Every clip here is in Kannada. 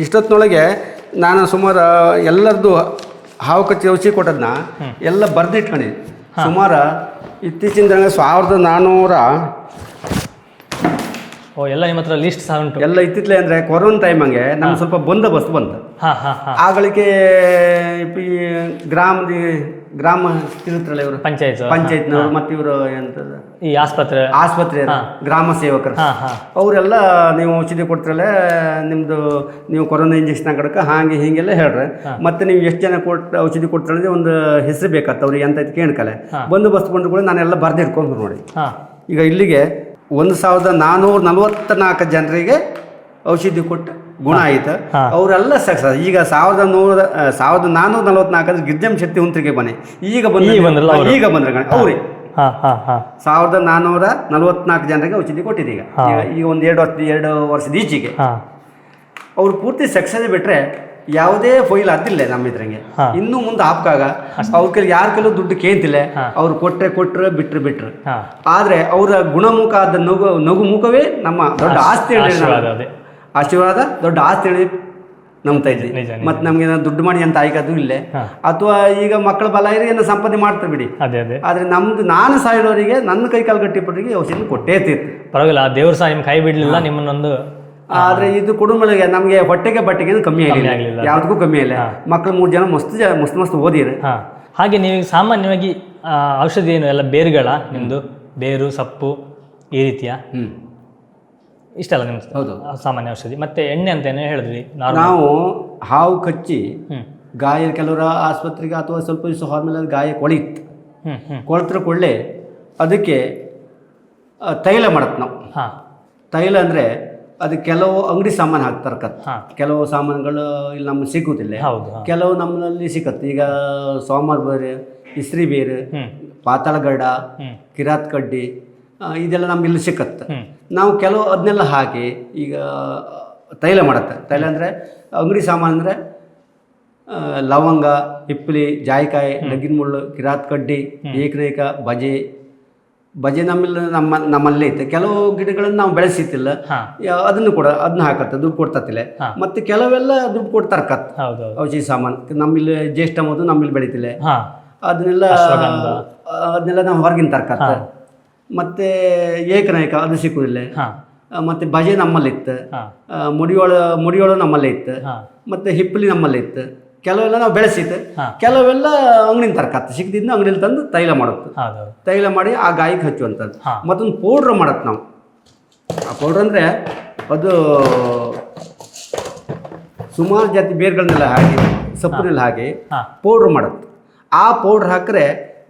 ಇಷ್ಟೊತ್ತಿನೊಳಗೆ ನಾನು ಸುಮಾರು ಎಲ್ಲರದ್ದು ಹಾವು ಕಚ್ಚಿ ಔಷಧಿ ಕೊಟ್ಟದನ್ನ ಎಲ್ಲ ಬರೆದಿಟ್ಕೊಂಡಿದ್ದೆ ಸುಮಾರು ಇತ್ತೀಚಿನ ದಿನ ಸಾವಿರದ ನಾನ್ನೂರ ಓ ಎಲ್ಲ ನಿಮ್ಮ ಹತ್ರ ಲಿಸ್ಟ್ ಸಹ ಉಂಟು. ಎಲ್ಲ ಇತ್ತಿತ್ತಲೆ ಅಂದರೆ ಕೊರೋನಾ ಟೈಮ್ ಹಂಗೆ ನಮ್ಗೆ ಸ್ವಲ್ಪ ಬಂದೋಬಸ್ತ್ ಬಂತು. ಹಾಂ ಹಾಂ ಹಾಂ. ಆಗಳಿಗೆ ಗ್ರಾಮದ ಗ್ರಾಮ ಇರುತ್ತಲ್ಲ ಇವರು? ಪಂಚಾಯತ್ ಪಂಚಾಯತ್ನವರು ಮತ್ತು ಇವರು ಎಂತ ಈ ಆಸ್ಪತ್ರೆ. ಆಸ್ಪತ್ರೆ ಗ್ರಾಮ ಸೇವಕರು. ಅವರೆಲ್ಲ ನೀವು ಔಷಧಿ ಕೊಡ್ತಿರಲ್ಲ ನಿಮ್ಮದು ನೀವು ಕೊರೋನಾ ಇಂಜೆಕ್ಷನ್ ಕಡಕ ಹಾಗೆ ಹೀಗೆಲ್ಲ ಹೇಳ್ರಿ. ಮತ್ತೆ ನೀವು ಎಷ್ಟು ಜನ ಕೊಟ್ಟು ಔಷಧಿ ಕೊಡ್ತಾರೆ ಒಂದು ಹೆಸರು ಬೇಕಾಗ್ತ ಅವ್ರಿಗೆ ಎಂತ ಕೇಳ್ಕಲೆ ಬಂದೋಬಸ್ತ್ ಬಂದ್ರು ಕೂಡ ನಾನೆಲ್ಲ ಬರ್ದಿಟ್ಕೊಂಡು ನೋಡಿ. ಈಗ ಇಲ್ಲಿಗೆ ಒಂದು ಸಾವಿರದ ನಾನ್ನೂರ ನಲವತ್ತ ನಾಲ್ಕು ಜನರಿಗೆ ಔಷಧಿ ಕೊಟ್ಟು ಗುಣ ಆಯಿತು. ಅವರೆಲ್ಲ ಸಕ್ಸಸ್ ಈಗ ಸಾವಿರದ ನೂರ ಸಾವಿರದ ನಾನ್ನೂರ ನಲವತ್ನಾಲ್ಕರಲ್ಲಿ ಗಿರ್ಜಂ ಶಕ್ತಿ ಹುಂತ್ರಿಗೆ ಬನ್ನಿ. ಈಗ ಬಂದ ಈಗ ಬಂದ್ರೆ? ಈಗ ಬಂದ್ರೆ ಅವ್ರಿ. ಸಾವಿರದ ನಾನ್ನೂರ ನಲವತ್ನಾಲ್ಕು ಜನರಿಗೆ ಔಷಧಿ ಕೊಟ್ಟಿದೆ ಈಗ. ಈಗ- ಒಂದು ಎರಡು ವರ್ಷ ಎರಡು ವರ್ಷದ ಈಚೆಗೆ. ಅವ್ರು ಪೂರ್ತಿ ಸಕ್ಸಸ್ ಬಿಟ್ರೆ ಯಾವುದೇ ಫೈಲ್ ಅದಿಲ್ಲ ನಮ್ಮ ಇದ್ರಂಗೆ. ಇನ್ನು ಮುಂದೆ ಆಪ್ಕಾಗ ಅವ್ರ ಕೈಲಿ ಯಾರ ಕೆಲವು ದುಡ್ಡು ಕೇಂತಿಲ್ಲ. ಅವ್ರು ಕೊಟ್ರೆ ಕೊಟ್ರೆ ಬಿಟ್ರೆ ಬಿಟ್ರೆ. ಆದ್ರೆ ಅವರ ಗುಣಮುಖ ಆದ ನಗು ನಗು ಮುಖವೇ ನಮ್ಮ ದೊಡ್ಡ ಆಸ್ತಿ. ಆಶೀರ್ವಾದ ದೊಡ್ಡ ಆಸ್ತಿ ಹೇಳಿ ನಂಬ್ತಾ ಇದ್ವಿ. ಮತ್ತೆ ನಮ್ಗೆ ದುಡ್ಡು ಮಾಡಿ ಅಂತ ಆಯ್ಕದು ಇಲ್ಲೇ. ಅಥವಾ ಈಗ ಮಕ್ಕಳ ಬಲ ಇರೋ ಏನೋ ಸಂಪಾದನೆ ಮಾಡ್ತಾ ಬಿಡಿ. ಅದೇ ಅದೇ. ಆದ್ರೆ ನಮ್ದು ನಾನು ಸಾಯಿರೋರಿಗೆ ನನ್ನ ಕೈ ಕಾಲು ಗಟ್ಟಿಪಟ್ಟರಿಗೆ ಔಷಧಿ ಕೊಟ್ಟೇ ತೀರ್ತು ಪರವಾಗಿಲ್ಲ ಆ ದೇವ್ರ ಸಹ ನಿಮ್ ಕೈ ಬಿಡ್ಲಿಲ್ಲ ನಿಮ್ಮನ್ನೊಂದು ಆದ್ರೆ ಇದು ಕುಟುಂಬಗಳಿಗೆ ನಮಗೆ ಹೊಟ್ಟೆಗೆ ಬಟ್ಟೆಗೆ ಕಮ್ಮಿ ಆಗ್ಲಿಲ್ಲ. ಆಗಿಲ್ಲ ಯಾವ್ದಕ್ಕೂ ಕಮ್ಮಿ ಇಲ್ಲ. ಮಕ್ಕಳು ಮೂರು ಜನ ಮಸ್ತ್ ಮಸ್ತ್ ಮಸ್ತ್ ಓದಿರಿ. ಹಾಗೆ ನೀವು ಸಾಮಾನ್ಯವಾಗಿ ಔಷಧಿ ಏನು ಎಲ್ಲ ಬೇರುಗಳ ನಿಮ್ದು? ಬೇರು ಸೊಪ್ಪು ಈ ರೀತಿಯ? ಹ್ಮ್. ಇಷ್ಟಲ್ಲ ನಿಮ್ಮ ಹೌದು. ಸಾಮಾನ್ಯ ಔಷಧಿ. ಮತ್ತೆ ಎಣ್ಣೆ ಅಂತ ಏನೋ ಹೇಳಿದ್ರಿ ನಾವು ಹಾವು ಕಚ್ಚಿ ಗಾಯ ಕೆಲವರ ಆಸ್ಪತ್ರೆಗೆ ಅಥವಾ ಸ್ವಲ್ಪ ದಿವಸ ಹೋದ್ಮೇಲೆ ಗಾಯ ಕೊಳಿತು. ಕೊಳತ್ರ ಕೊಳ್ಳೆ ಅದಕ್ಕೆ ತೈಲ ಮಾಡತ್ ನಾವು. ಹಾಂ. ತೈಲ ಅಂದರೆ ಅದು ಕೆಲವು ಅಂಗಡಿ ಸಾಮಾನು ಹಾಕ್ತಾರೆ ಕತ್ ಕೆಲವು ಸಾಮಾನುಗಳು ಇಲ್ಲಿ ನಮ್ಗೆ ಹೌದು ಕೆಲವು ನಮ್ಮಲ್ಲಿ ಸಿಕ್ಕತ್ತೆ ಈಗ ಸೋಮವಾರ ಬೇರೆ ಇಸ್ರಿ ಬೇರೆ ಪಾತಾಳಗಡ್ಡ ಕಿರಾತ್ ಕಡ್ಡಿ ಇದೆಲ್ಲ ನಮ್ಗೆ ಇಲ್ಲಿ ಸಿಕ್ಕತ್ತೆ. ನಾವು ಕೆಲವು ಅದನ್ನೆಲ್ಲ ಹಾಕಿ ಈಗ ತೈಲ ಮಾಡುತ್ತೆ. ತೈಲ ಅಂದರೆ ಅಂಗಡಿ ಸಾಮಾನು ಅಂದರೆ ಲವಂಗ ಹಿಪ್ಪಲಿ ಜಾಯಿಕಾಯಿ ನಗಿನ ಮುಳ್ಳು ಕಿರಾತ್ ಕಡ್ಡಿ ಏಕರೇಕ ಬಜೆ. ಬಜೆ ನಮ್ಮಲ್ಲಿ ನಮ್ಮ ನಮ್ಮಲ್ಲೇ ಐತೆ. ಕೆಲವು ಗಿಡಗಳನ್ನು ನಾವು ಬೆಳೆಸಿತ್ತಿಲ್ಲ ಅದನ್ನು ಕೂಡ ಅದನ್ನ ಹಾಕತ್ತೆ ದುಡ್ಡು ಕೊಡ್ತತಿಲ್ಲ. ಮತ್ತೆ ಕೆಲವೆಲ್ಲ ದುಡ್ಡು ಕೊಡ್ತಾರೆ ಕತ್. ಔಷಧಿ ಸಾಮಾನು. ನಮ್ಮಲ್ಲಿ ಜ್ಯೇಷ್ಠ ಮೊದಲು ನಮ್ಮಲ್ಲಿ ಬೆಳಿತಿಲ್ಲ. ಅದನ್ನೆಲ್ಲ. ಅದನ್ನೆಲ್ಲ ನಾವು ಹೊರಗಿನ ತರ್ಕತ್ತ. ಮತ್ತೆ ಏಕನಾಯಕ ಅದು ಸಿಕ್ಕುದಿಲ್ಲ ಮತ್ತೆ ಭಜೆ ನಮ್ಮಲ್ಲಿತ್ತು. ಮುಡಿಯೋಳ ಮುಡಿಯೋಳು ನಮ್ಮಲ್ಲೇ ಇತ್ತು ಮತ್ತೆ ಹಿಪ್ಪಲಿ ನಮ್ಮಲ್ಲಿ ಇತ್ತು ಕೆಲವೆಲ್ಲ ನಾವು ಬೆಳೆಸಿತ್ತು. ಕೆಲವೆಲ್ಲ ಅಂಗಡಿನ ತರ್ಕತ್ತ ಸಿಕ್ಕಿದ್ನ ಅಂಗಡಿಲಿ ತಂದು ತೈಲ ಮಾಡುತ್ತೆ. ತೈಲ ಮಾಡಿ ಆ ಗಾಯಕ್ಕೆ ಹಚ್ಚುವಂಥದ್ದು. ಮತ್ತೊಂದು ಪೌಡ್ರ್ ಮಾಡತ್ತೆ ನಾವು. ಆ ಪೌಡ್ರ್ ಅಂದರೆ ಅದು ಸುಮಾರು ಜಾತಿ ಬೇರ್ಗಳನ್ನೆಲ್ಲ ಹಾಕಿ ಸೊಪ್ಪಿನೆಲ್ಲ ಹಾಕಿ ಪೌಡ್ರ್ ಮಾಡುತ್ತೆ. ಆ ಪೌಡ್ರ್ ಹಾಕಿದ್ರೆ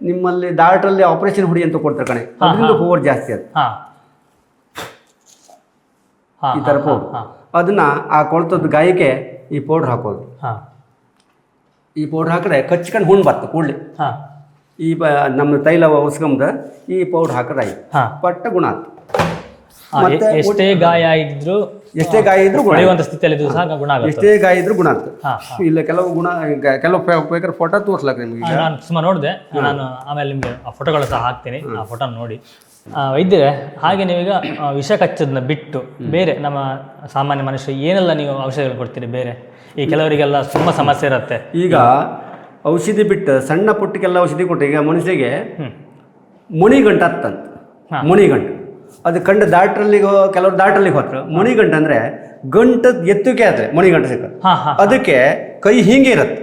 ನಿಮ್ಮಲ್ಲಿ ಡಾಕ್ಟ್ರಲ್ಲಿ ಆಪರೇಷನ್ ಹುಡಿ ಅಂತ ಕೊಡ್ತಾರೆ ಕಣೆ. ಅದರಿಂದ ಪವರ್ ಜಾಸ್ತಿ ಅದು. ಈ ಥರ ಪೌಡ್ರ್ ಅದನ್ನ ಆ ಕೊಳ್ತದ ಗಾಯಕ್ಕೆ ಈ ಪೌಡ್ರ್ ಹಾಕೋದು. ಈ ಪೌಡ್ರ್ ಹಾಕಿದ್ರೆ ಕಚ್ಕೊಂಡು ಹುಣ್ಣು ಬರ್ತದೆ ಕೂಡಲಿ. ಈ ನಮ್ಮ ತೈಲ ಉಸ್ಕೊಂಬ ಈ ಪೌಡ್ರ್ ಹಾಕಿದ್ರೆ ಆಯ್ತು. ಪಟ್ಟ ಗುಣ ಆಯ್ತು. ಎಷ್ಟೇ ಗಾಯ ಇದ್ರು ಎಷ್ಟೇ ಗಾಯ ಇದ್ರು ಗುಣ ಸ್ಥಿತಿಯಲ್ಲಿ ಸಹ ಗುಣ ಆಗುತ್ತೆ. ಎಷ್ಟೇ ಗಾಯ ಇದ್ರು ಗುಣ ಆಗ್ತದೆ ಇಲ್ಲ ಕೆಲವು ಗುಣ ಕೆಲವು ಬೇಕಾದ್ರೆ ಫೋಟೋ ತೋರ್ಸ್ಲಾಕ್ ನಿಮ್ಗೆ ನಾನು ಸುಮಾರು ನೋಡಿದೆ. ನಾನು ಆಮೇಲೆ ನಿಮ್ಗೆ ಆ ಫೋಟೋಗಳು ಸಹ ಹಾಕ್ತೀನಿ. ಆ ಫೋಟೋ ನೋಡಿ. ಆ, ವೈದ್ಯರೇ ಹಾಗೆ ನೀವೀಗ ವಿಷ ಕಚ್ಚದನ್ನ ಬಿಟ್ಟು ಬೇರೆ ನಮ್ಮ ಸಾಮಾನ್ಯ ಮನುಷ್ಯ ಏನೆಲ್ಲ ನೀವು ಔಷಧಿಗಳು ಕೊಡ್ತೀರಿ ಬೇರೆ? ಈ ಕೆಲವರಿಗೆಲ್ಲ ತುಂಬ ಸಮಸ್ಯೆ ಇರುತ್ತೆ. ಈಗ ಔಷಧಿ ಬಿಟ್ಟು ಸಣ್ಣ ಪುಟ್ಟಕ್ಕೆಲ್ಲ ಔಷಧಿ ಕೊಟ್ಟು ಈಗ ಮನುಷ್ಯಗೆ ಮುನಿಗಂಟು ಮುಣಿಗಂಟು ಹತ್ತಂತ ಹಾ. ಅದು ಕಂಡು ದಾಟ್ರಲ್ಲಿಗೆ ಕೆಲವರು ದಾಟ್ರಲ್ಲಿಗೆ ಹೋದ್ರು. ಮುಣಿಗಂಟು ಅಂದ್ರೆ ಗಂಟದ ಎತ್ತುಕೆ ಆದ್ರೆ ಮುಣಿಗಂಟು ಸಿಕ್ಕ ಅದಕ್ಕೆ ಕೈ ಹೀಗೆ ಇರುತ್ತೆ.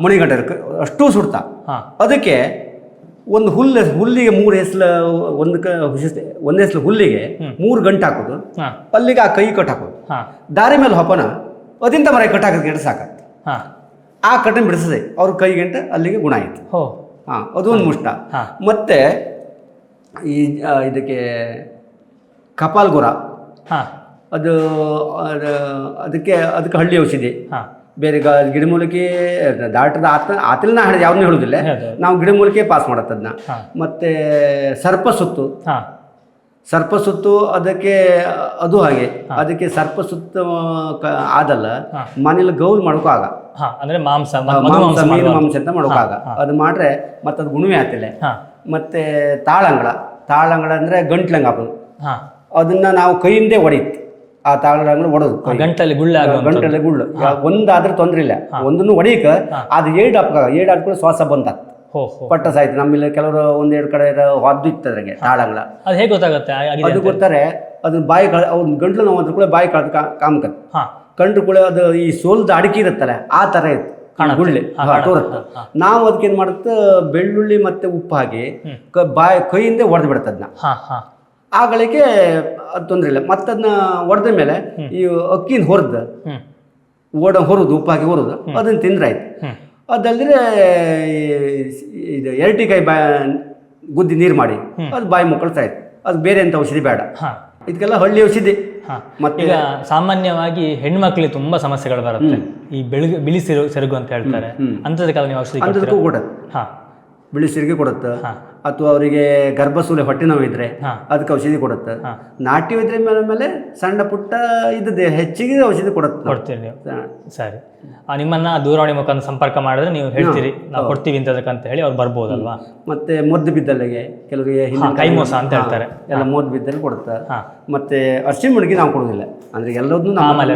ಮುಣಿಗಂಟ ಅಷ್ಟು ಸುಡ್ತಾ. ಅದಕ್ಕೆ ಒಂದು ಹುಲ್ಲು ಹುಲ್ಲಿಗೆ ಮೂರು ಹೆಸಲು ಒಂದು ಒಂದು ಹೆಸ್ಲು ಹುಲ್ಲಿಗೆ ಮೂರು ಗಂಟು ಹಾಕೋದು. ಅಲ್ಲಿಗೆ ಆ ಕೈ ಕಟ್ ಹಾಕೋದು. ದಾರಿ ಮೇಲೆ ಹೊಪ್ಪನ ಅದಿಂತ ಮರ ಕಟ್ ಹಾಕೋದು ಗಿಡ ಸಾಕತ್ತೆ ಆ ಕಟ್ಟನ್ನು ಬಿಡಿಸದೆ ಅವ್ರ ಕೈ ಗಂಟೆ ಅಲ್ಲಿಗೆ ಗುಣ ಆಯ್ತು. ಹಾ. ಹಾಂ ಅದು ಒಂದು ಮುಷ್ಟ. ಮತ್ತೆ ಈ ಇದಕ್ಕೆ ಕಪಾಲ್ಗುರ ಹಾಂ. ಅದು ಅದು ಅದಕ್ಕೆ ಅದಕ್ಕೆ ಹಳ್ಳಿ ಔಷಧಿ. ಹಾಂ. ಬೇರೆ ಗ ಗಿಡಮೂಲಿಕೆ ದಾಟದ ಆತ ಆತಲನ್ನ ಹಣ ಯಾವ್ದನ್ನೂ ಹೇಳೋದಿಲ್ಲ. ನಾವು ಗಿಡಮೂಲಿಕೆ ಪಾಸ್ ಮಾಡತ್ತದ್ನ. ಮತ್ತೆ ಸರ್ಪ ಸುತ್ತು. ಹಾಂ. ಸರ್ಪ ಸುತ್ತು ಅದಕ್ಕೆ ಅದು ಹಾಗೆ. ಅದಕ್ಕೆ ಸರ್ಪ ಸುತ್ತು ಆದಲ್ಲ. ಮನೇಲಿ ಗೌಲ್ ಮಾಡೋಕ್ಕೂ ಆಗ. ಅಂದ್ರೆ ಮಾಂಸ ಮಾಂಸ ಮೀನು ಮಾಂಸ ಅಂತ ಮಾಡೋಕ್ಕಾಗ ಅದು ಮಾಡ್ರೆ ಮತ್ತೆ ಅದು ಗುಣವೇ ಆಗ್ತಿಲ್ಲ. ಹಾಂ. ಮತ್ತೆ ತಾಳಂಗಳ. ತಾಳಂಗಳ ಅಂದರೆ ಗಂಟ್ಲಂಗ ಹಾಕೋದು. ಅದನ್ನ ನಾವು ಕೈಯಿಂದೇ ಹೊಡೆಯುತ್ತೆ ಆ ತಾಳಂಗಳು ಹೊಡೋದು ಕೈ. ಗಂಟಲ್ಲಿ ಗುಳ್ಳ ಗಂಟಲ್ಲಿ ಗಂಟಲೆ ಗುಳ್ಳು ಒಂದಾದ್ರೆ ತೊಂದರೆ ಇಲ್ಲ. ಒಂದನ್ನು ಹೊಡೀಕ ಅದು ಏಡ್ ಹಾಕ ಏಡ್ ಹಾಕೊಂಡು ಶ್ವಾಸ ಹೋ ಪಟ್ಟ ಸಾಯ್ತು. ನಮ್ಮಲ್ಲಿ ಕೆಲವರು ಒಂದೆರಡು ಕಡೆ ಹೊದ್ದು ಇತ್ತದ್ರಾಗೆ ತಾಳಂಗಳ. ಅದು ಹೇಗೆ ಗೊತ್ತಾಗುತ್ತೆ? ಅದು ಗೊತ್ತಾರೆ ಅದನ್ನ ಬಾಯಿ ಕಳ ಅವ್ನ ಗಂಟ್ಲು ನೋವು ಅದ್ರ ಕೂಡ ಬಾಯಿ ಕಳೆದು ಕಾಮಕತ್ ಹಾ. ಕಂಡ್ರು ಕೂಡ ಅದು ಈ ಸೋಲ್ದ ಅಡಿಕೆ ಇರುತ್ತಲ್ಲ ಆ ಥರ ಇತ್ತು. ಗುಳ್ಳೆ. ನಾವು ಅದಕ್ಕೆ ಏನು ಮಾಡುತ್ತೆ? ಬೆಳ್ಳುಳ್ಳಿ ಮತ್ತೆ ಉಪ್ಪು ಹಾಕಿ ಬಾಯಿ ಕೈಯಿಂದ ಒಡೆದು ಬಿಡುತ್ತೆ ಅದನ್ನ ಹಾ ಹಾ. ಆ ಗಳಿಗೆ ಅದು ತೊಂದರೆ ಇಲ್ಲ. ಮತ್ತೆ ಅದನ್ನ ಹೊಡೆದ ಮೇಲೆ ಈ ಅಕ್ಕಿನ ಹೊರದು ಓಡ ಹೊರದು ಉಪ್ಪು ಹಾಕಿ ಹೊರದು ಅದನ್ನು ತಿಂದ್ರಾಯ್ತು. ಆಯ್ತು ಅದಲ್ಲದೆ ಇದು ಎರಟಿಕಾಯಿ ಬಾ ಗುದ್ದಿ ನೀರು ಮಾಡಿ ಅದು ಬಾಯಿ ಮುಕ್ಕಳ್ತಾ ಇತ್ತು ಅದು ಬೇರೆ ಅಂತ ಔಷಧಿ ಬೇಡ. ಇದಕ್ಕೆಲ್ಲ ಹಳ್ಳಿ ಔಷಧಿ. ಮತ್ತೆ ಈಗ ಸಾಮಾನ್ಯವಾಗಿ ಹೆಣ್ಮಕ್ಳಿಗೆ ತುಂಬಾ ಸಮಸ್ಯೆಗಳು ಬರುತ್ತೆ. ಈ ಬೆಳಗ್ಗೆ ಬಿಳಿ ಸಿರು ಸೆರಗು ಅಂತ ಹೇಳ್ತಾರೆ. ಅಂಥದಕ್ಕೆಲ್ಲ ನೀವು ಔಷಧಿ ಕೂಡ. ಅಂಥದಕ್ಕೂ ಹಾ. ಬಿಳಿ ಸಿರಿಗೆ ಕೊಡುತ್ತೆ. ಅಥವಾ ಅವರಿಗೆ ಗರ್ಭಸೂಲೆ ಹೊಟ್ಟೆ ನೋವು ಇದ್ರೆ. ಅದಕ್ಕೆ ಔಷಧಿ ಕೊಡುತ್ತೆ. ನಾಟಿ ಇದ್ರೆ ಮೇಲೆ ಮೇಲೆ ಸಣ್ಣ ಪುಟ್ಟ ಇದ್ದದೆ ಹೆಚ್ಚಿಗೆ ಔಷಧಿ ಕೊಡುತ್ತೆ. ಕೊಡ್ತೀವಿ ಕೊಡ್ತೀರಿ ನೀವು ಸರಿ. ಆ, ನಿಮ್ಮನ್ನ ದೂರವಾಣಿ ಮುಖಾಂತರ ಸಂಪರ್ಕ ಮಾಡಿದ್ರೆ ನೀವು ಹೇಳ್ತೀರಿ. ನಾವು ಕೊಡ್ತೀವಿ ಅಂತ ಹೇಳಿ ಅವ್ರು ಬರ್ಬೋದಲ್ವಾ? ಮತ್ತೆ ಮುದ್ದು ಬಿದ್ದಲ್ಲಿಗೆ ಕೆಲವರಿಗೆ ಕೈ ಮೋಸ ಅಂತ ಹೇಳ್ತಾರೆ. ಎಲ್ಲ ಮೋದ್ ಬಿದ್ದಲ್ಲಿ ಕೊಡುತ್ತೆ. ಮತ್ತೆ ಅರ್ಶಿನ ಮುಡಿಗೆ ನಾವು ಕೊಡೋದಿಲ್ಲ ಅಂದ್ರೆ ಎಲ್ಲದನ್ನು ಕಾಮಾಲೆ.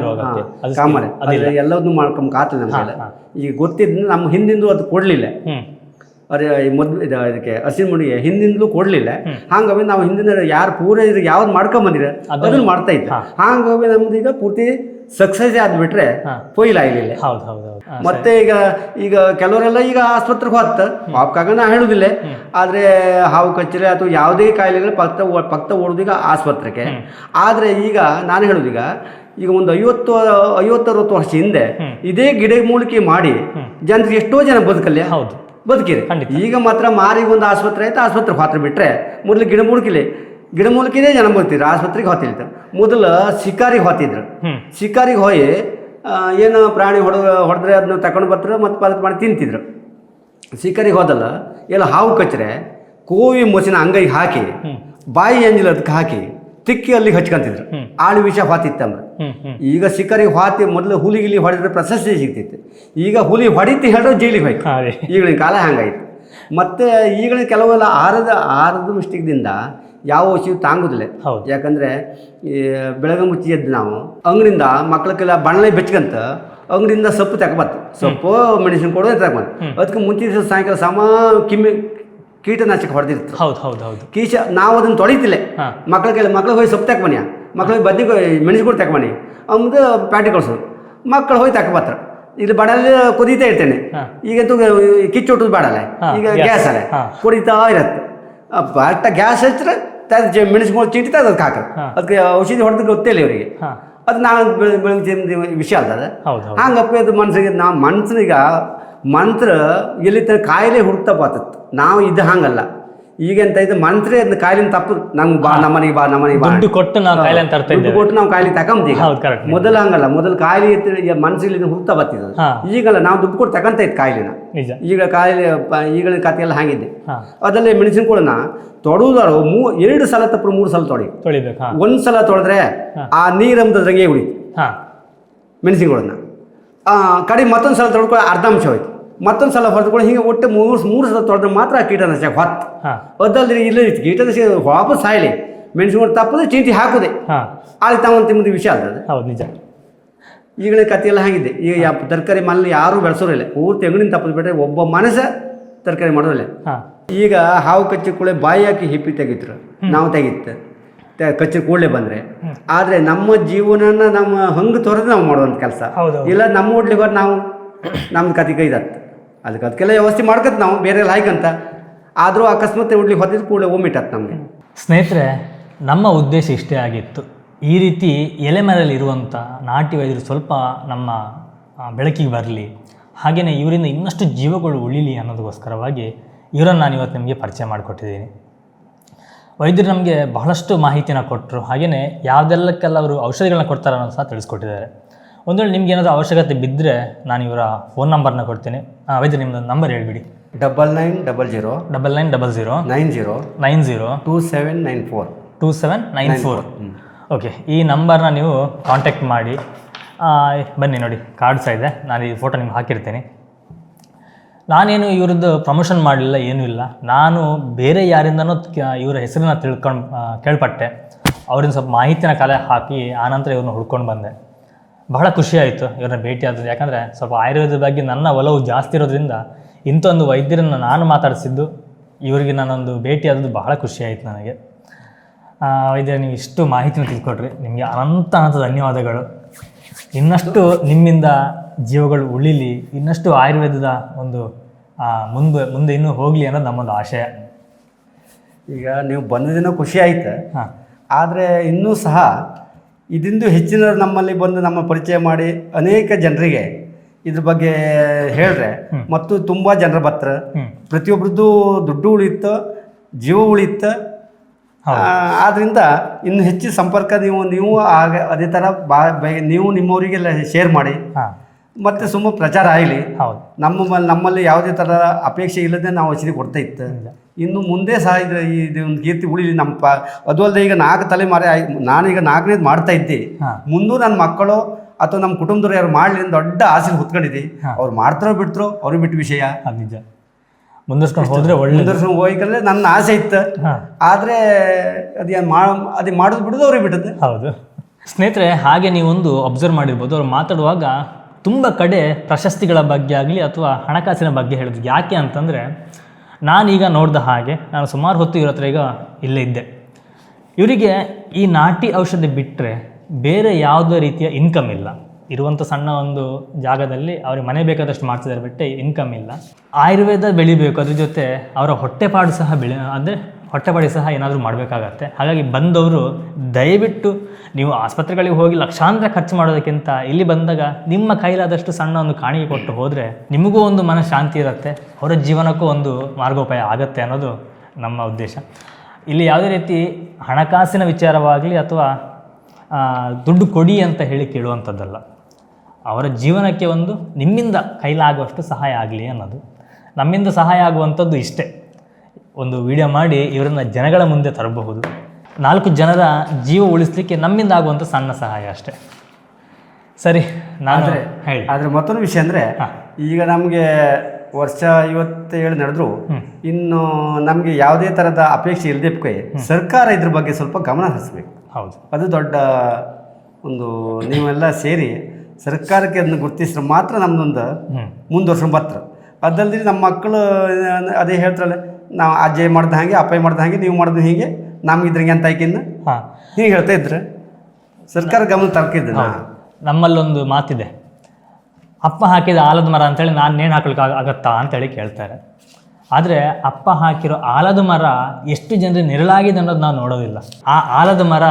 ಅದು ಕಾಮಲೆ. ಎಲ್ಲದನ್ನು ಮಾಡ್ಕೊಂಡು ಕಾತಿಲ್ಲ ಈಗ ಗೊತ್ತಿದ್ದು ನಮ್ಮ ಹಿಂದಿಂದು ಅದು ಕೊಡ್ಲಿಲ್ಲ. ಮೊದ್ಲು ಇದು ಇದಕ್ಕೆ ಹಸಿನ ಮುಡಿಗೆ ಹಿಂದಿಂದಲೂ ಕೊಡಲಿಲ್ಲ. ಹಾಗಾಗಿ ನಾವು ಹಿಂದಿನ ಯಾರು ಪೂರ ಇದ್ರೆ ಯಾವ್ದು ಮಾಡ್ಕೊಂಬಂದಿದೆ ಅದನ್ನು ಮಾಡ್ತಾ ಇದ್ದೆ. ಹಾಗಾಗಿ ನಮ್ದು ಈಗ ಪೂರ್ತಿ ಸಕ್ಸಸ್ ಆದ್ಬಿಟ್ರೆ. ಫೈಲ್ ಆಗಲಿಲ್ಲ ಹೌದು ಮತ್ತೆ ಈಗ ಈಗ ಕೆಲವರೆಲ್ಲ ಈಗ ಆಸ್ಪತ್ರೆಗೆ ಹೋಗ್ತ. ಪಾಪ್ಕಾಗ ನಾ ಹೇಳುದಿಲ್ಲ. ಆದ್ರೆ ಹಾವು ಕಚ್ಚರೆ ಅಥವಾ ಯಾವುದೇ ಕಾಯಿಲೆಗಳು ಪಕ್ತ ಪಕ್ತ ಓಡುದೀಗ ಆಸ್ಪತ್ರೆಗೆ. ಆದ್ರೆ ಈಗ ನಾನು ಹೇಳುದೀಗ ಈಗ ಒಂದು ಐವತ್ತು ಐವತ್ತರವತ್ತು ವರ್ಷ ಹಿಂದೆ ಇದೇ ಗಿಡ ಮೂಲಿಕೆ ಮಾಡಿ ಜನರಿಗೆ ಎಷ್ಟೋ ಜನ ಬದುಕಲ್ಲ ಹೌದು. ಬದುಕಿರಿ. ಈಗ ಮಾತ್ರ ಮಾರಿಗೆ ಒಂದು ಆಸ್ಪತ್ರೆ ಆಯ್ತು ಆಸ್ಪತ್ರೆ ಹೋತ್ರ ಬಿಟ್ರೆ ಮೊದಲು ಗಿಡಮೂಲಿಕೆಲೆ ಗಿಡಮೂಲಿಕೆನೇ ಜನ ಬರ್ತಿದ್ರು ಆಸ್ಪತ್ರೆಗೆ ಹೋತಿದ್ರು. ಮೊದಲು ಶಿಕಾರಿಗೆ ಹೋತಿದ್ರು. ಹ್ಮ್. ಶಿಕಾರಿಗೆ ಹೋಗಿ ಏನು ಪ್ರಾಣಿ ಹೊಡೆದ ಹೊಡೆದ್ರೆ ಅದನ್ನ ತಗೊಂಡು ಬರ್ತಾರೆ ಮತ್ತು ಪದಾರ್ಥ ಮಾಡಿ ತಿಂತಿದ್ರು. ಶಿಕಾರಿಗೆ ಹೋದಲ್ಲ ಎಲ್ಲ ಹಾವು ಕಚ್ಚರೆ ಕೋವಿ ಮೊಸಿನ ಅಂಗೈಗೆ ಹಾಕಿ ಬಾಯಿ ಎಂಜಿಲ್ ಅದಕ್ಕೆ ಹಾಕಿ ತಿಕ್ಕಿ ಅಲ್ಲಿಗೆ ಹಚ್ಕೊಂತಿದ್ರು. ಆಳು ವಿಷ ಹ್ಮ್ ಈಗ ಶಿಕಾರಿಗೆ ಹಾತಿ ಮೊದಲು ಹುಲಿಗಿಲಿ ಹೊಡೆದ್ರೆ ಪ್ರಶಸ್ತಿ ಸಿಗ್ತಿತ್ತು. ಈಗ ಹುಲಿ ಹೊಡಿತಿ ಹೇಳಿದ್ರೆ ಜೈಲಿಗೆ ಹೋಯ್ತು. ಈಗಿನ ಕಾಲ ಹಂಗಾಯ್ತು. ಮತ್ತು ಈಗಿನ ಕೆಲವೆಲ್ಲ ಆರದ ಆರದ ಮಿಸ್ಟೇಕ್ದಿಂದ ಯಾವ ಔಷಧಿ ತಾಂಗುದಿಲ್ಲ. ಯಾಕಂದ್ರೆ ಈ ಬೆಳಗ್ಗೆ ಮುಚ್ಚಿ ಎದ್ದು ನಾವು ಅಂಗಡಿಯಿಂದ ಮಕ್ಕಳಕ್ಕೆಲ್ಲ ಬಣ್ಣ ಬೆಚ್ಕಂತ ಅಂಗಡಿಯಿಂದ ಸೊಪ್ಪು ತಗೊಬಾರ್ದು ಸೊಪ್ಪು ಮೆಣಸಿನ ಕೊಡೋದು ತಗೊಂಬಂದು ಅದಕ್ಕೆ ಮುಂಚಿನ ಸಾಯಂಕಾಲ ಸಮ ಕಿಮ್ಮಿ ಕೀಟನಾಶಕ ಹೊಡೆದಿತ್ತು ಹೌದು ಹೌದು ಹೌದು. ಕೀಶ ನಾವು ಅದನ್ನು ತೊಳಿತಿಲ್ಲ. ಮಕ್ಕಳ ಕೈಲಿ ಮಕ್ಳಿಗೆ ಹೋಗಿ ಸೊಪ್ಪು ತಗೊಂಬನ್ನಿ ಮಕ್ಳಿಗೆ ಬದ್ನಿ ಮೆಣಸುಗಳು ತಗೊಂಬನ್ನಿ ಅವ್ದು ಪ್ಯಾಟಿ ಕಳ್ಸೋದು. ಮಕ್ಕಳು ಹೋಗಿ ತಗೊಬತ್ತರ ಇಲ್ಲಿ ಬಡಲ್ಲಿ ಕುದೀತಾ ಇರ್ತೇನೆ. ಈಗ ಈಗಂತೂ ಕಿಚ್ಚುಟ್ಟದು ಬೇಡಲ್ಲ ಈಗ ಗ್ಯಾಸ್. ಅಲ್ಲ. ಕುಡಿತಾ ಇರತ್ತೆ. ಬಟ್ಟ ಗ್ಯಾಸ್ ಹಚ್ಚಿದ್ರೆ ಮೆಣಸಿನ ಚೀಟಿ ಅದಕ್ಕೆ ಹಾಕ ಹಾ. ಅದಕ್ಕೆ ಔಷಧಿ ಹೊಡೆದು ಗೊತ್ತಿಲ್ಲ ಇವರಿಗೆ. ಅದು ನಾನು ಬೆಳಗ್ಗೆ ವಿಷಯ ಅಲ್ಲ ಅದು ಹೌದು ಹೌದು. ಹಂಗಪ್ಪ ಅದು ಮನ್ಸಿಗೆ ನಾ ಮನ್ಸನಿಗ ಮಂತ್ರ ಎಲ್ಲಿ ತನಕ ಕಾಯಿಲೆ ಹುಡುಕ್ತಾ ಬಾತತ್ತು ನಾವು ಇದು ಹಂಗಲ್ಲ. ಈಗ ಎಂತ ಇದು ಮಂತ್ರ ಅದನ್ನ ಕಾಯಿಲೆ ತಪ್ಪು. ನಮ್ಗೆ ಬಾ ನಮ್ಮನೆಗೆ ಬಾ ನಮ್ಮನೆಗೆ ಬಾ ದುಡ್ಡು ಕೊಟ್ಟು ನಾವು ಕಾಯಿಲೆ ಅಂತ ದುಡ್ಡು ಕೊಟ್ಟು ನಾವು ಕಾಯಿಲೆ ತಗೊಂತೀವಿ ಹೌದು ಕರೆಕ್ಟ್ ಮೊದಲು ಹಂಗಲ್ಲ. ಮೊದಲು ಕಾಯಿಲೆ ಇತ್ತು ಮನಸ್ಸಿಗೆ ಹುಡ್ತಾ ಬರ್ತಿದ್ದು ಈಗಲ್ಲ ನಾವು ದುಡ್ಡು ಕೊಟ್ಟು ತಗೊಂತ ಇತ್ತು ಕಾಯಿಲೆನ. ಈಗ ಕಾಯಿಲೆ ಈಗಿನ ಕಥೆ ಎಲ್ಲ ಹಾಗಿದೆ ಹಾ. ಅದಲ್ಲೇ ಮೆಣಸಿನ ಕೂಡ ತೊಡುವುದಾರು ಮೂ ಎರಡು ಸಲ ತಪ್ಪು ಮೂರು ಸಲ ಹಾ. ಒಂದು ಸಲ ತೊಳೆದ್ರೆ ಆ ನೀರಂಬದ್ರಂಗೆ ಉಳಿತು. ಮೆಣಸಿನ ಕೂಡ ಕಡೆ ಮತ್ತೊಂದು ಸಲ ತೊಳ್ಕೊಳ್ಳೋ ಅರ್ಧಾಂಶ ಹೋಯ್ತು. ಮತ್ತೊಂದು ಸಲ ಹೊಡೆದುಕೊಳ್ಳಿ ಹಿಂಗೆ ಒಟ್ಟು ಮೂರು ಮೂರು ಸಲ ತೊಳೆದ್ರೆ ಮಾತ್ರ ಆ ಕೀಟನಾಶಕ ಹೊತ್ತು ಅದಲ್ಲದೆ ಇಲ್ಲ ಕೀಟನಾಶಕ ವಾಪಸ್ ಸಾಯಲಿ. ಮೆಣಸಿನ ತಪ್ಪದೆ ಚೀಟಿ ಹಾಕುದೆ. ಆಗ ತಾವಂತ ತಿಂಬುದು ವಿಷಯ ಅಲ್ಲ ಅದು. ಹೌದು ನಿಜ. ಈಗಿನ ಕಥೆಯೆಲ್ಲ ಹಾಗಿದೆ ಈಗ ತರಕಾರಿ ಮಲ್ಲ ಯಾರೂ ಬೆಳೆಸೋರಿಲ್ಲ. ಊರು ತೆಂಗಿನ ತಪ್ಪದು ಬಿಟ್ಟರೆ ಒಬ್ಬ ಮನಸ್ಸ ತರಕಾರಿ ಮಾಡೋದಿಲ್ಲ. ಈಗ ಹಾವು ಕಚ್ಚಿ ಕೂಡಲೇ ಬಾಯಿ ಹಾಕಿ ಹಿಪ್ಪಿ ತೆಗಿತರು ನಾವು ತೆಗಿತ್ತು ತೆ- ಕಚ್ಚಿ ಕೂಡಲೇ ಬಂದರೆ. ಆದರೆ ನಮ್ಮ ಜೀವನನ ನಮ್ಮ ಹಂಗೆ ತೊರೆದು ನಾವು ಮಾಡುವಂಥ ಕೆಲಸ. ಇಲ್ಲ ನಮ್ಮ ಹೋಟ್ಲಿಗೆ ಬರೋ ನಾವು ನಮ್ಮ ಕತೆ ಕೈದತ್ತು. ಅದಕ್ಕೆ ಅದಕ್ಕೆಲ್ಲ ವ್ಯವಸ್ಥೆ ಮಾಡ್ಕತ್ ನಾವು, ಬೇರೆ ಲಾಯ್ಕ್ ಅಂತ. ಆದರೂ ಅಕಸ್ಮಾತ್ ಹುಡ್ಲಿ ಹೊತ್ತಿದ ಕೂಡಲೇ ಒಮ್ಮಿಟ್ಟತ್ ನಮಗೆ. ಸ್ನೇಹಿತರೆ, ನಮ್ಮ ಉದ್ದೇಶ ಇಷ್ಟೇ ಆಗಿತ್ತು. ಈ ರೀತಿ ಎಲೆ ಇರುವಂಥ ನಾಟಿ ವೈದ್ಯರು ಸ್ವಲ್ಪ ನಮ್ಮ ಬೆಳಕಿಗೆ ಬರಲಿ. ಹಾಗೆಯೇ ಇವರಿಂದ ಇನ್ನಷ್ಟು ಜೀವಗಳು ಉಳಿಲಿ ಅನ್ನೋದಕ್ಕೋಸ್ಕರವಾಗಿ ಇವರನ್ನು ನಾನು ಇವತ್ತು ನಿಮಗೆ ಪರಿಚಯ ಮಾಡಿಕೊಟ್ಟಿದ್ದೀನಿ. ವೈದ್ಯರು ನಮಗೆ ಬಹಳಷ್ಟು ಮಾಹಿತಿನ ಕೊಟ್ಟರು ಹಾಗೆಯೇ ಯಾವುದೆಲ್ಲಕ್ಕೆಲ್ಲ ಅವರು ಔಷಧಿಗಳನ್ನ ಕೊಡ್ತಾರೆ ಅನ್ನೋದು ಸಹ ತಿಳಿಸ್ಕೊಟ್ಟಿದ್ದಾರೆ. ಒಂದು ವೇಳೆ ನಿಮ್ಗೆ ಏನಾದರೂ ಅವಶ್ಯಕತೆ ಬಿದ್ದರೆ ನಾನು ಇವರ ಫೋನ್ ನಂಬರ್ನ ಕೊಡ್ತೀನಿ. ಆ, ವೈದ್ಯರು ನಿಮ್ಮದು number ಹೇಳಿಬಿಡಿ. Double nine double zero double nine double zero nine zero nine zero two seven nine four two seven nine four. Okay ಈ ನಂಬರ್ನ ನೀವು ಕಾಂಟ್ಯಾಕ್ಟ್ ಮಾಡಿ. ಬನ್ನಿ ನೋಡಿ ಕಾರ್ಡ್ ಸಹ ಇದೆ. ನಾನು ಈ ಫೋಟೋ ನಿಮ್ಗೆ ಹಾಕಿರ್ತೀನಿ. ನಾನೇನು ಇವ್ರದ್ದು ಪ್ರಮೋಷನ್ ಮಾಡಲಿಲ್ಲ ಏನೂ ಇಲ್ಲ. ನಾನು ಬೇರೆ ಯಾರಿಂದನೂ ಇವರ ಹೆಸರನ್ನ ತಿಳ್ಕೊಂಡು ಕೇಳ್ಪಟ್ಟೆ. ಅವ್ರಿಂದ ಸ್ವಲ್ಪ ಮಾಹಿತಿನ ಕಲೆ ಹಾಕಿ ಆನಂತರ ಇವ್ರನ್ನ ಹುಡ್ಕೊಂಡು ಬಂದೆ. ಬಹಳ ಖುಷಿ ಆಯಿತು ಇವ್ರನ್ನ ಭೇಟಿ ಆದದ್ದು. ಯಾಕಂದರೆ ಸ್ವಲ್ಪ ಆಯುರ್ವೇದದ ಬಗ್ಗೆ ನನ್ನ ಒಲವು ಜಾಸ್ತಿ ಇರೋದ್ರಿಂದ ಇಂಥೊಂದು ವೈದ್ಯರನ್ನು ನಾನು ಮಾತಾಡಿಸಿದ್ದು ಇವರಿಗೆ ನಾನೊಂದು ಭೇಟಿ ಆದದ್ದು ಬಹಳ ಖುಷಿ ಆಯಿತು ನನಗೆ. ಆ, ವೈದ್ಯ ನೀವು ಇಷ್ಟು ಮಾಹಿತಿನ ತಿಳ್ಕೊಟ್ರಿ. ನಿಮಗೆ ಅನಂತ ಅನಂತ ಧನ್ಯವಾದಗಳು. ಇನ್ನಷ್ಟು ನಿಮ್ಮಿಂದ ಜೀವಗಳು ಉಳಿಲಿ ಇನ್ನಷ್ಟು ಆಯುರ್ವೇದದ ಒಂದು ಮುಂದೆ ಮುಂದೆ ಇನ್ನೂ ಹೋಗಲಿ ಅನ್ನೋದು ನಮ್ಮೊಂದು ಆಶಯ. ಈಗ ನೀವು ಬಂದಿದ್ದೇನೋ ಖುಷಿ ಆಯಿತು. ಹಾಂ. ಆದರೆ ಇನ್ನೂ ಸಹ ಇದರಿಂದ ಹೆಚ್ಚಿನವರು ನಮ್ಮಲ್ಲಿ ಬಂದು ನಮ್ಮ ಪರಿಚಯ ಮಾಡಿ ಅನೇಕ ಜನರಿಗೆ ಇದ್ರ ಬಗ್ಗೆ ಹೇಳ್ರೆ. ಮತ್ತು ತುಂಬ ಜನರ ಬತ್ರ ಹ್ಮ್. ಪ್ರತಿಯೊಬ್ಬರದ್ದು ದುಡ್ಡು ಉಳಿತ ಜೀವ ಉಳಿಯುತ್ತೆ. ಆದ್ರಿಂದ ಇನ್ನು ಹೆಚ್ಚು ಸಂಪರ್ಕ ನೀವು ನೀವು ಆಗ ಅದೇ ಥರ ಬಾ ನೀವು ನಿಮ್ಮವರಿಗೆಲ್ಲ ಶೇರ್ ಮಾಡಿ. ಮತ್ತೆ ಸುಮ್ಮ ಪ್ರಚಾರ ಆಗಲಿ. ನಮ್ಮ ನಮ್ಮಲ್ಲಿ ಯಾವುದೇ ಥರ ಅಪೇಕ್ಷೆ ಇಲ್ಲದೆ ನಾವು ಔಷಧಿ ಕೊಡ್ತಾ ಇತ್ತು. ಇನ್ನು ಮುಂದೆ ಸಹ ಇದು ಇದು ಒಂದು ಕೀರ್ತಿ ಉಳಿಲಿ ನಮ್ಮ ಪ ಅದು ಅಲ್ಲದೆ ಈಗ ನಾಲ್ಕು ತಲೆಮಾರಿ ಆಯ್ ನಾನೀಗ ನಾಲ್ಕನೇದು ಮಾಡ್ತಾ ಇದ್ದೆ. ಮುಂದೂ ನನ್ನ ಮಕ್ಕಳು ಅಥವಾ ನಮ್ಮ ಕುಟುಂಬದವ್ರು ಯಾರು ಮಾಡಲಿ ಅಂತ ದೊಡ್ಡ ಆಸೆ ಹೊತ್ಕೊಂಡಿದ್ದೆ. ಅವ್ರು ಮಾಡ್ತಾರೋ ಬಿಡ್ತಾರೋ ಅವ್ರಿಗೆ ಬಿಟ್ಟು ವಿಷಯ. ನಿಜ. ಮುಂದುವರ್ಸ್ಕೊಂಡು ಹೋದ್ರೆ ಒಳ್ಳೆ ಮುಂದರ್ಸ್ಕೊಂಡು ಹೋಗಿಕಲ್ಲೇ ನನ್ನ ಆಸೆ ಇತ್ತು. ಆದರೆ ಆದರೆ ಅದೇನು ಮಾ ಅದೇ ಮಾಡೋದು ಬಿಡೋದು ಅವ್ರಿಗೆ ಬಿಟ್ಟದ್ದು. ಹೌದು. ಸ್ನೇಹಿತರೆ ಹಾಗೆ ನೀವೊಂದು ಅಬ್ಸರ್ವ್ ಮಾಡಿರ್ಬೋದು. ಅವ್ರು ಮಾತಾಡುವಾಗ ತುಂಬ ಕಡೆ ಪ್ರಶಸ್ತಿಗಳ ಬಗ್ಗೆ ಆಗಲಿ ಅಥವಾ ಹಣಕಾಸಿನ ಬಗ್ಗೆ ಹೇಳಿದ್ರು ಯಾಕೆ ಅಂತಂದರೆ ನಾನೀಗ ನೋಡಿದ ಹಾಗೆ ನಾನು ಸುಮಾರು ಹೊತ್ತು ಇವ್ರ ಹತ್ರ ಈಗ ಇಲ್ಲೇ ಇದ್ದೆ. ಇವರಿಗೆ ಈ ನಾಟಿ ಔಷಧಿ ಬಿಟ್ಟರೆ ಬೇರೆ ಯಾವುದೇ ರೀತಿಯ ಇನ್ಕಮ್ ಇಲ್ಲ. ಇರುವಂಥ ಸಣ್ಣ ಒಂದು ಜಾಗದಲ್ಲಿ ಅವ್ರಿಗೆ ಮನೆ ಬೇಕಾದಷ್ಟು ಮಾಡ್ತಿದ್ದಾರೆ ಬಿಟ್ಟೆ ಇನ್ಕಮ್ ಇಲ್ಲ. ಆಯುರ್ವೇದ ಬೆಳಿಬೇಕು, ಅದ್ರ ಜೊತೆ ಅವರ ಹೊಟ್ಟೆಪಾಡು ಸಹ ಬೆಳೆ, ಅಂದರೆ ಹೊಟ್ಟೆಪಾಡಿ ಸಹ ಏನಾದರೂ ಮಾಡಬೇಕಾಗತ್ತೆ. ಹಾಗಾಗಿ ಬಂದವರು ದಯವಿಟ್ಟು ನೀವು ಆಸ್ಪತ್ರೆಗಳಿಗೆ ಹೋಗಿ ಲಕ್ಷಾಂತರ ಖರ್ಚು ಮಾಡೋದಕ್ಕಿಂತ ಇಲ್ಲಿ ಬಂದಾಗ ನಿಮ್ಮ ಕೈಲಾದಷ್ಟು ಸಣ್ಣ ಒಂದು ಕಾಣಿಕೆ ಕೊಟ್ಟು ಹೋದರೆ ನಿಮಗೂ ಒಂದು ಮನಃಶಾಂತಿ ಇರುತ್ತೆ. ಅವರ ಜೀವನಕ್ಕೂ ಒಂದು ಮಾರ್ಗೋಪಾಯ ಆಗುತ್ತೆ ಅನ್ನೋದು ನಮ್ಮ ಉದ್ದೇಶ. ಇಲ್ಲಿ ಯಾವುದೇ ರೀತಿ ಹಣಕಾಸಿನ ವಿಚಾರವಾಗಲಿ ಅಥವಾ ದುಡ್ಡು ಕೊಡಿ ಅಂತ ಹೇಳಿ ಕೇಳುವಂಥದ್ದಲ್ಲ. ಅವರ ಜೀವನಕ್ಕೆ ಒಂದು ನಿಮ್ಮಿಂದ ಕೈಲಾಗುವಷ್ಟು ಸಹಾಯ ಆಗಲಿ ಅನ್ನೋದು. ನಮ್ಮಿಂದ ಸಹಾಯ ಆಗುವಂಥದ್ದು ಇಷ್ಟೇ. ಒಂದು ವಿಡಿಯೋ ಮಾಡಿ ಇವರನ್ನ ಜನಗಳ ಮುಂದೆ ತರಬಹುದು. ನಾಲ್ಕು ಜನರ ಜೀವ ಉಳಿಸ್ಲಿಕ್ಕೆ ನಮ್ಮಿಂದ ಆಗುವಂಥ ಸಣ್ಣ ಸಹಾಯ ಅಷ್ಟೇ. ಸರಿ ನಾನು ಹೇಳಿ. ಆದರೆ ಮತ್ತೊಂದು ವಿಷಯ ಅಂದರೆ ಈಗ ನಮಗೆ ವರ್ಷ ಐವತ್ತೇಳು ನಡೆದ್ರು. ಇನ್ನು ನಮಗೆ ಯಾವುದೇ ಥರದ ಅಪೇಕ್ಷೆ ಇಲ್ಲದೆ ಸರ್ಕಾರ ಇದ್ರ ಬಗ್ಗೆ ಸ್ವಲ್ಪ ಗಮನ ಹರಿಸ್ಬೇಕು. ಹೌದು. ಅದು ದೊಡ್ಡ ಒಂದು ನೀವೆಲ್ಲ ಸೇರಿ ಸರ್ಕಾರಕ್ಕೆ ಅದನ್ನು ಗುರುತಿಸಿದ್ರೆ ಮಾತ್ರ ನಮ್ಮದೊಂದು ಮುಂದುವರ್ಸ್ಕೊಂಡು ಬರ್ತಾರೆ. ಅದಲ್ಲದೆ ನಮ್ಮ ಮಕ್ಕಳು ಅದೇ ಹೇಳ್ತಾರಲ್ಲ ನಾವು ಅಜ್ಜೆ ಮಾಡ್ದ ಹಾಗೆ ಅಪ್ಪ ಮಾಡ್ದ ಹಾಗೆ ನೀವು ಮಾಡ್ದು ಹೀಗೆ ನಮ್ಗೆ ಇದ್ರಂಗೆ ಅಂತ ಆಯ್ಕಿನ್ನ ಹಾಂ. ಹೀಗೆ ಹೇಳ್ತಾ ಇದ್ರೆ? ಸರ್ಕಾರ ಗಮನ ತರ್ಕಿದ್ದೆ ನಾ ನಮ್ಮಲ್ಲೊಂದು ಮಾತಿದೆ. ಅಪ್ಪ ಹಾಕಿದ ಆಲದ ಮರ ಅಂತೇಳಿ ನಾನು ನೇಣು ಹಾಕ್ಲಿಕ್ಕೆ ಆಗ- ಆಗತ್ತಾ ಅಂತೇಳಿ ಕೇಳ್ತಾರೆ. ಆದರೆ ಅಪ್ಪ ಹಾಕಿರೋ ಆಲದ ಮರ ಎಷ್ಟು ಜನರಿಗೆ ನೆರಳಾಗಿದೆ ಅನ್ನೋದು ನಾವು ನೋಡೋದಿಲ್ಲ. ಆ ಆಲದ ಮರ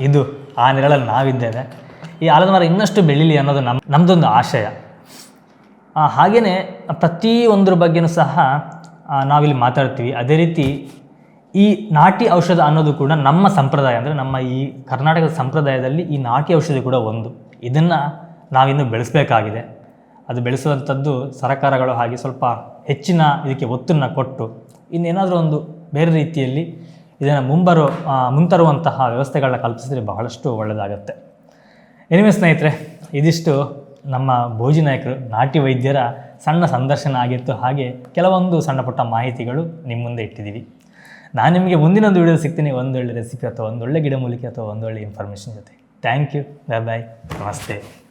ಇದು ಆ ನೆರಳಲ್ಲಿ ನಾವಿದ್ದೇವೆ. ಈ ಆಲದ ಮರ ಇನ್ನಷ್ಟು ಬೆಳೀಲಿ ಅನ್ನೋದು ನಮ್ಮ ನಮ್ಮದೊಂದು ಆಶಯ. ಆ, ಹಾಗೇನೆ ಪ್ರತಿಯೊಂದ್ರ ಬಗ್ಗೆಯೂ ಸಹ ನಾವಿಲ್ಲಿ ಮಾತಾಡ್ತೀವಿ. ಅದೇ ರೀತಿ ಈ ನಾಟಿ ಔಷಧ ಅನ್ನೋದು ಕೂಡ ನಮ್ಮ ಸಂಪ್ರದಾಯ, ಅಂದರೆ ನಮ್ಮ ಈ ಕರ್ನಾಟಕದ ಸಂಪ್ರದಾಯದಲ್ಲಿ ಈ ನಾಟಿ ಔಷಧಿ ಕೂಡ ಒಂದು. ಇದನ್ನು ನಾವಿನ್ನು ಬೆಳೆಸಬೇಕಾಗಿದೆ. ಅದು ಬೆಳೆಸುವಂಥದ್ದು ಸರಕಾರಗಳು ಹಾಗೆ ಸ್ವಲ್ಪ ಹೆಚ್ಚಿನ ಇದಕ್ಕೆ ಒತ್ತನ್ನು ಕೊಟ್ಟು, ಇನ್ನೇನಾದರೂ ಒಂದು ಬೇರೆ ರೀತಿಯಲ್ಲಿ ಇದನ್ನು ಮುಂಬರೋ ಮುಂತರುವಂತಹ ವ್ಯವಸ್ಥೆಗಳನ್ನ ಕಲ್ಪಿಸಿದ್ರೆ ಬಹಳಷ್ಟು ಒಳ್ಳೆಯದಾಗತ್ತೆ ಎನಿವೆ ಸ್ನೇಹಿತರೆ, ಇದಿಷ್ಟು ನಮ್ಮ ಭೋಜಿ ನಾಯಕರು, ನಾಟಿ ವೈದ್ಯರ ಸಣ್ಣ ಸಂದರ್ಶನ ಆಗಿತ್ತು. ಹಾಗೆ ಕೆಲವೊಂದು ಸಣ್ಣ ಪುಟ್ಟ ಮಾಹಿತಿಗಳು ನಿಮ್ಮ ಮುಂದೆ ಇಟ್ಟಿದ್ದೀವಿ. ನಾನು ನಿಮಗೆ ಮುಂದಿನೊಂದು ವಿಡಿಯೋ ಸಿಗ್ತೀನಿ. ಒಂದೊಳ್ಳೆ ರೆಸಿಪಿ ಅಥವಾ ಒಂದೊಳ್ಳೆ ಗಿಡಮೂಲಿಕೆ ಅಥವಾ ಒಂದೊಳ್ಳೆ ಇನ್ಫಾರ್ಮೇಷನ್ ಜೊತೆ. ಥ್ಯಾಂಕ್ ಯು ಬಾಯ್ ಬಾಯ್ ನಮಸ್ತೆ.